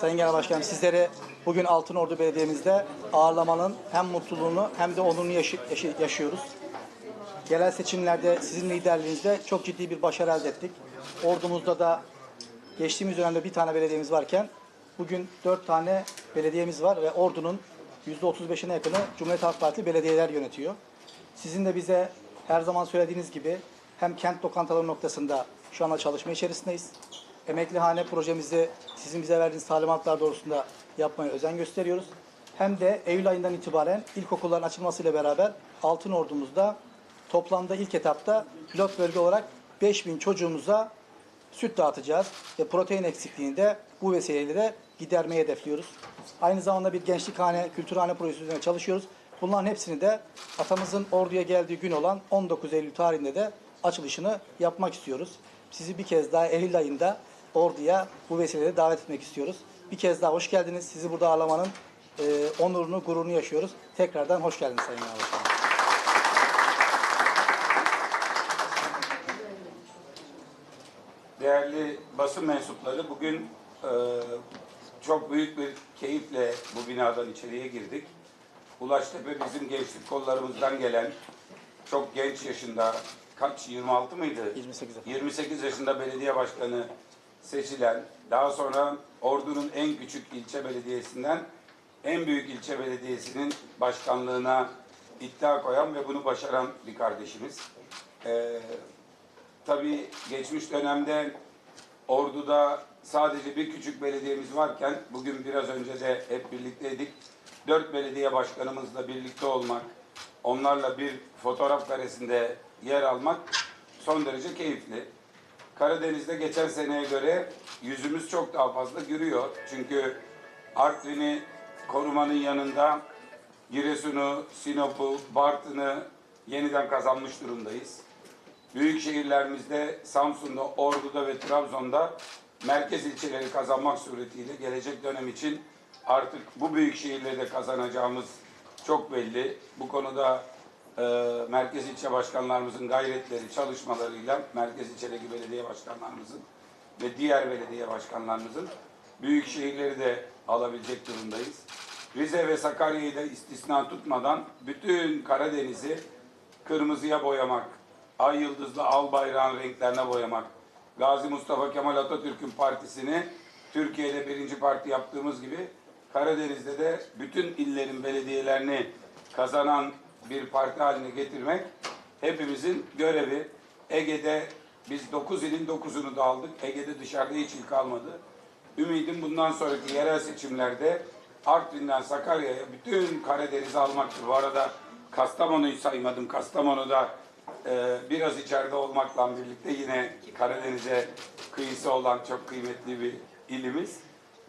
Sayın Genel Başkanım sizleri bugün Altınordu Belediye'mizde ağırlamanın hem mutluluğunu hem de onurunu yaşı- yaşı- yaşıyoruz. Genel seçimlerde sizin liderliğinizde çok ciddi bir başarı elde ettik. Ordumuzda da geçtiğimiz dönemde bir tane belediyemiz varken bugün dört tane belediyemiz var ve ordunun %35'ine yakını Cumhuriyet Halk Partili belediyeler yönetiyor. Sizin de bize her zaman söylediğiniz gibi hem kent lokantaları noktasında şu anda çalışma içerisindeyiz. Emeklihane projemizi sizin bize verdiğiniz talimatlar doğrusunda yapmaya özen gösteriyoruz. Hem de Eylül ayından itibaren ilkokulların açılmasıyla beraber Altın Ordumuzda toplamda ilk etapta pilot bölge olarak 5000 çocuğumuza süt dağıtacağız ve protein eksikliğini de bu vesileyle de gidermeyi hedefliyoruz. Aynı zamanda bir gençlikhane, kültürhane projesi üzerine çalışıyoruz. Bunların hepsini de atamızın orduya geldiği gün olan 19 Eylül tarihinde de açılışını yapmak istiyoruz. Sizi bir kez daha Eylül ayında orduya bu vesileyle davet etmek istiyoruz. Bir kez daha hoş geldiniz. Sizi burada ağırlamanın e, onurunu, gururunu yaşıyoruz. Tekrardan hoş geldiniz Sayın Başkanım. Değerli basın mensupları bugün e, çok büyük bir keyifle bu binadan içeriye girdik. Ulaştepe bizim gençlik kollarımızdan gelen çok genç yaşında kaç 26 mıydı? 28 efendim. 28 yaşında belediye başkanı seçilen, daha sonra Ordu'nun en küçük ilçe belediyesinden en büyük ilçe belediyesinin başkanlığına iddia koyan ve bunu başaran bir kardeşimiz. Ee, tabii geçmiş dönemde Ordu'da sadece bir küçük belediyemiz varken bugün biraz önce de hep birlikteydik. Dört belediye başkanımızla birlikte olmak, onlarla bir fotoğraf karesinde yer almak son derece keyifli. Karadeniz'de geçen seneye göre yüzümüz çok daha fazla gülüyor. Çünkü Artvin'i korumanın yanında Giresun'u, Sinop'u, Bartın'ı yeniden kazanmış durumdayız. Büyük şehirlerimizde Samsun'da, Ordu'da ve Trabzon'da merkez ilçeleri kazanmak suretiyle gelecek dönem için artık bu büyük şehirleri de kazanacağımız çok belli. Bu konuda e, merkez ilçe başkanlarımızın gayretleri, çalışmalarıyla merkez ilçedeki belediye başkanlarımızın ve diğer belediye başkanlarımızın büyük şehirleri de alabilecek durumdayız. Rize ve Sakarya'yı da istisna tutmadan bütün Karadeniz'i kırmızıya boyamak, ay yıldızlı al bayrağın renklerine boyamak, Gazi Mustafa Kemal Atatürk'ün partisini Türkiye'de birinci parti yaptığımız gibi Karadeniz'de de bütün illerin belediyelerini kazanan bir parti haline getirmek hepimizin görevi. Ege'de biz 9 ilin 9'unu da aldık. Ege'de dışarıda hiç il kalmadı. Ümidim bundan sonraki yerel seçimlerde Artvin'den Sakarya'ya bütün Karadeniz'i almaktır. Bu arada Kastamonu'yu saymadım. Kastamonu'da e, biraz içeride olmakla birlikte yine Karadeniz'e kıyısı olan çok kıymetli bir ilimiz.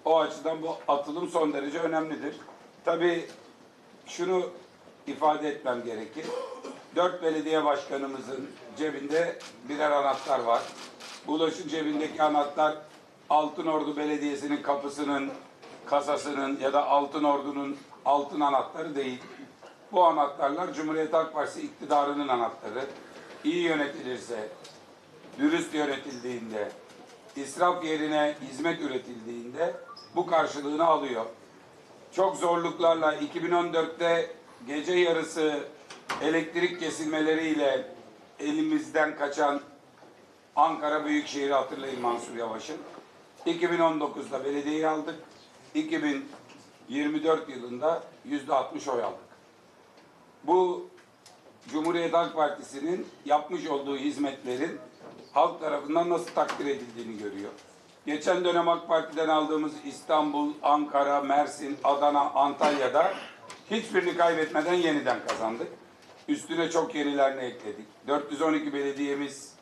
O açıdan bu atılım son derece önemlidir. Tabii şunu ifade etmem gerekir. Dört belediye başkanımızın cebinde birer anahtar var. Bulaş'ın cebindeki anahtar Altınordu Belediyesi'nin kapısının, kasasının ya da Altınordu'nun altın anahtarı değil. Bu anahtarlar Cumhuriyet Halk Partisi iktidarının anahtarı. İyi yönetilirse, dürüst yönetildiğinde, israf yerine hizmet üretildiğinde bu karşılığını alıyor. Çok zorluklarla 2014'te gece yarısı elektrik kesilmeleriyle elimizden kaçan Ankara Büyükşehir'i hatırlayın Mansur Yavaş'ın. 2019'da belediyeyi aldık. 2024 yılında yüzde 60 oy aldık. Bu Cumhuriyet Halk Partisi'nin yapmış olduğu hizmetlerin halk tarafından nasıl takdir edildiğini görüyor. Geçen dönem AK Parti'den aldığımız İstanbul, Ankara, Mersin, Adana, Antalya'da hiçbirini kaybetmeden yeniden kazandık. Üstüne çok yenilerini ekledik. 412 belediyemiz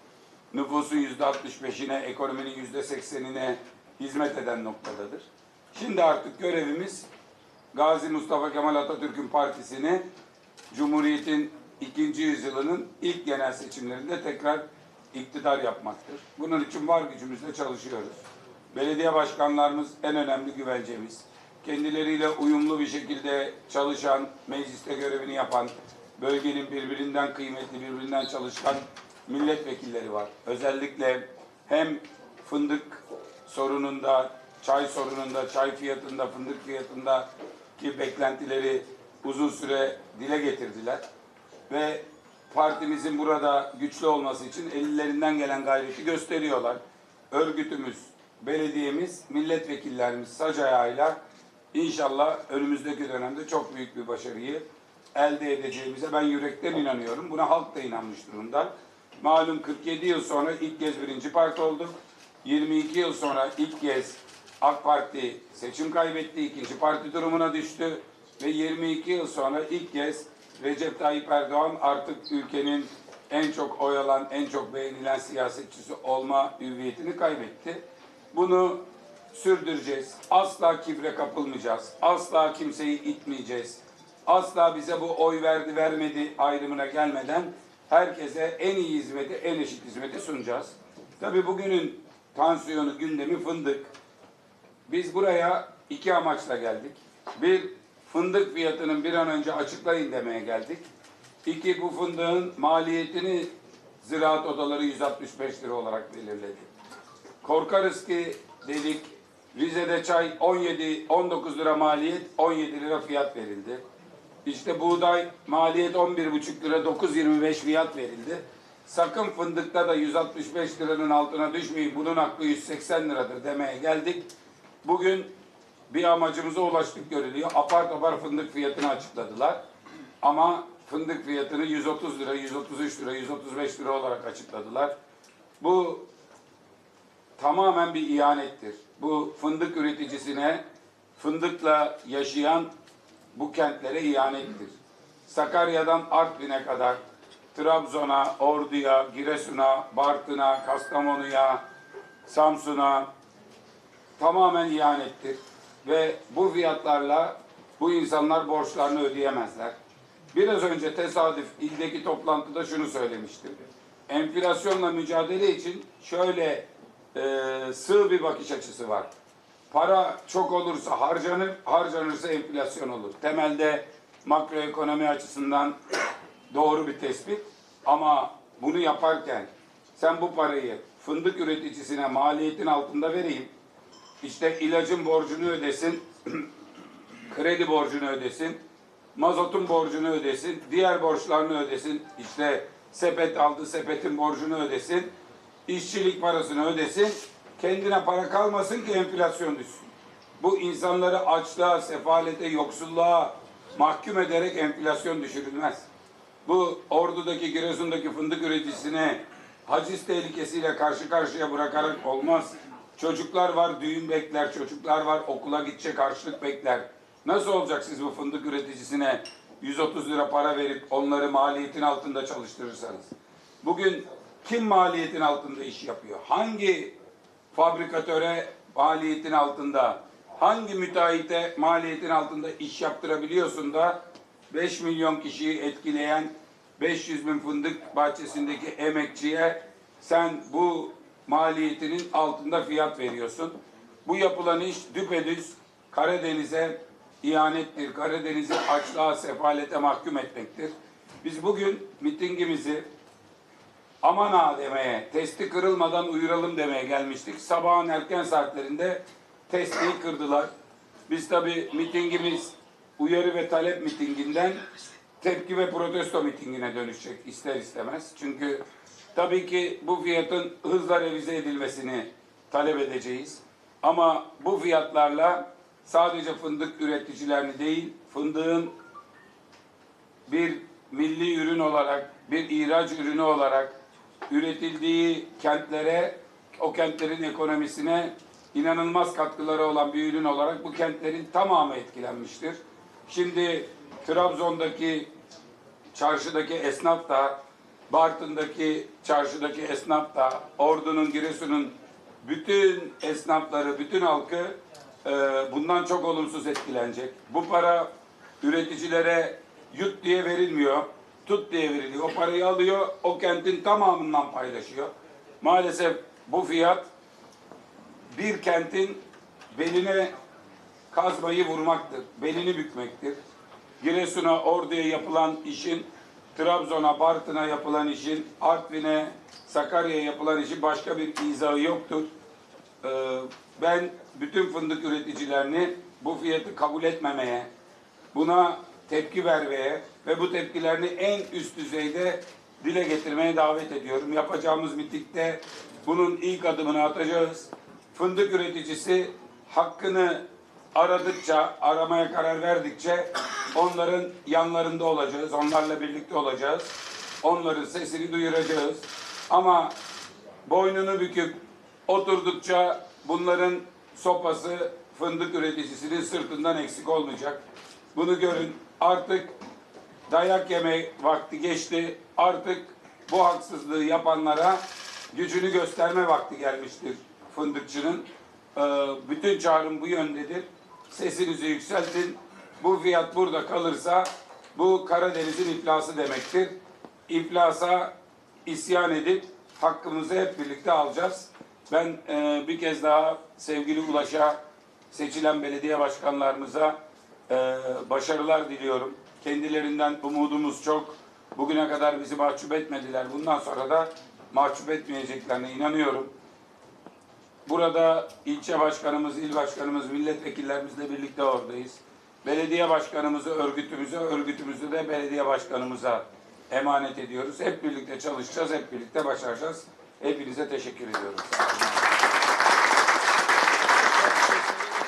nüfusun yüzde 65'ine, ekonominin yüzde 80'ine hizmet eden noktadadır. Şimdi artık görevimiz Gazi Mustafa Kemal Atatürk'ün partisini Cumhuriyet'in ikinci yüzyılının ilk genel seçimlerinde tekrar iktidar yapmaktır. Bunun için var gücümüzle çalışıyoruz. Belediye başkanlarımız en önemli güvencemiz. Kendileriyle uyumlu bir şekilde çalışan, mecliste görevini yapan, bölgenin birbirinden kıymetli, birbirinden çalışkan milletvekilleri var. Özellikle hem fındık sorununda çay sorununda, çay fiyatında, fındık fiyatında ki beklentileri uzun süre dile getirdiler. Ve partimizin burada güçlü olması için ellerinden gelen gayreti gösteriyorlar. Örgütümüz, belediyemiz, milletvekillerimiz sac ayağıyla inşallah önümüzdeki dönemde çok büyük bir başarıyı elde edeceğimize ben yürekten inanıyorum. Buna halk da inanmış durumda. Malum 47 yıl sonra ilk kez birinci parti olduk. 22 yıl sonra ilk kez AK Parti seçim kaybetti, ikinci parti durumuna düştü ve 22 yıl sonra ilk kez Recep Tayyip Erdoğan artık ülkenin en çok oy alan, en çok beğenilen siyasetçisi olma hüviyetini kaybetti. Bunu sürdüreceğiz. Asla kibre kapılmayacağız. Asla kimseyi itmeyeceğiz. Asla bize bu oy verdi vermedi ayrımına gelmeden herkese en iyi hizmeti, en eşit hizmeti sunacağız. Tabii bugünün tansiyonu, gündemi fındık. Biz buraya iki amaçla geldik. Bir, fındık fiyatının bir an önce açıklayın demeye geldik. İki, bu fındığın maliyetini ziraat odaları 165 lira olarak belirledi. Korkarız ki dedik Rize'de çay 17 19 lira maliyet 17 lira fiyat verildi. İşte buğday maliyet 11,5 lira 9.25 fiyat verildi. Sakın fındıkta da 165 liranın altına düşmeyin. Bunun hakkı 180 liradır demeye geldik. Bugün bir amacımıza ulaştık görülüyor. Apar topar fındık fiyatını açıkladılar. Ama fındık fiyatını 130 lira, 133 lira, 135 lira olarak açıkladılar. Bu tamamen bir ihanettir. Bu fındık üreticisine, fındıkla yaşayan bu kentlere ihanettir. Sakarya'dan Artvin'e kadar, Trabzon'a, Ordu'ya, Giresun'a, Bartın'a, Kastamonu'ya, Samsun'a tamamen ihanettir. Ve bu fiyatlarla bu insanlar borçlarını ödeyemezler. Biraz önce tesadüf ildeki toplantıda şunu söylemiştim. Enflasyonla mücadele için şöyle e, sığ bir bakış açısı var. Para çok olursa harcanır, harcanırsa enflasyon olur. Temelde makroekonomi açısından doğru bir tespit. Ama bunu yaparken sen bu parayı fındık üreticisine maliyetin altında vereyim. İşte ilacın borcunu ödesin, kredi borcunu ödesin, mazotun borcunu ödesin, diğer borçlarını ödesin. İşte sepet aldı, sepetin borcunu ödesin, işçilik parasını ödesin. Kendine para kalmasın ki enflasyon düşsün. Bu insanları açlığa, sefalete, yoksulluğa mahkum ederek enflasyon düşürülmez. Bu Ordu'daki, Giresun'daki fındık üreticisine haciz tehlikesiyle karşı karşıya bırakarak olmaz. Çocuklar var, düğün bekler, çocuklar var, okula gidecek harçlık bekler. Nasıl olacak siz bu fındık üreticisine 130 lira para verip onları maliyetin altında çalıştırırsanız? Bugün kim maliyetin altında iş yapıyor? Hangi fabrikatöre maliyetin altında, hangi müteahhite maliyetin altında iş yaptırabiliyorsun da 5 milyon kişiyi etkileyen 500 bin fındık bahçesindeki emekçiye sen bu maliyetinin altında fiyat veriyorsun. Bu yapılan iş düpedüz Karadeniz'e ihanettir. Karadeniz'i açlığa, sefalete mahkum etmektir. Biz bugün mitingimizi aman ha demeye, testi kırılmadan uyuralım demeye gelmiştik. Sabahın erken saatlerinde testiyi kırdılar. Biz tabi mitingimiz uyarı ve talep mitinginden tepki ve protesto mitingine dönüşecek ister istemez. Çünkü tabii ki bu fiyatın hızla revize edilmesini talep edeceğiz. Ama bu fiyatlarla sadece fındık üreticilerini değil, fındığın bir milli ürün olarak, bir ihraç ürünü olarak üretildiği kentlere, o kentlerin ekonomisine inanılmaz katkıları olan bir ürün olarak bu kentlerin tamamı etkilenmiştir. Şimdi Trabzon'daki çarşıdaki esnaf da, Bartın'daki çarşıdaki esnaf da, Ordu'nun, Giresun'un bütün esnafları, bütün halkı e, bundan çok olumsuz etkilenecek. Bu para üreticilere yut diye verilmiyor, tut diye. O parayı alıyor, o kentin tamamından paylaşıyor. Maalesef bu fiyat bir kentin beline kazmayı vurmaktır, belini bükmektir. Giresun'a, Ordu'ya yapılan işin, Trabzon'a, Bartın'a yapılan işin, Artvin'e, Sakarya'ya yapılan işin başka bir izahı yoktur. Ee, ben bütün fındık üreticilerini bu fiyatı kabul etmemeye, buna tepki vermeye ve bu tepkilerini en üst düzeyde dile getirmeye davet ediyorum. Yapacağımız mitikte bunun ilk adımını atacağız. Fındık üreticisi hakkını aradıkça, aramaya karar verdikçe onların yanlarında olacağız, onlarla birlikte olacağız. Onların sesini duyuracağız. Ama boynunu büküp oturdukça bunların sopası fındık üreticisinin sırtından eksik olmayacak. Bunu görün. Artık dayak yeme vakti geçti. Artık bu haksızlığı yapanlara gücünü gösterme vakti gelmiştir fındıkçının. Ee, bütün çağrım bu yöndedir. Sesinizi yükseltin. Bu fiyat burada kalırsa bu Karadeniz'in iflası demektir. İflasa isyan edip hakkımızı hep birlikte alacağız. Ben e, bir kez daha sevgili Ulaş'a, seçilen belediye başkanlarımıza e, başarılar diliyorum. Kendilerinden umudumuz çok. Bugüne kadar bizi mahcup etmediler. Bundan sonra da mahcup etmeyeceklerine inanıyorum. Burada ilçe başkanımız, il başkanımız, milletvekillerimizle birlikte oradayız. Belediye başkanımızı örgütümüze, örgütümüzü de belediye başkanımıza emanet ediyoruz. Hep birlikte çalışacağız, hep birlikte başaracağız. Hepinize teşekkür ediyorum.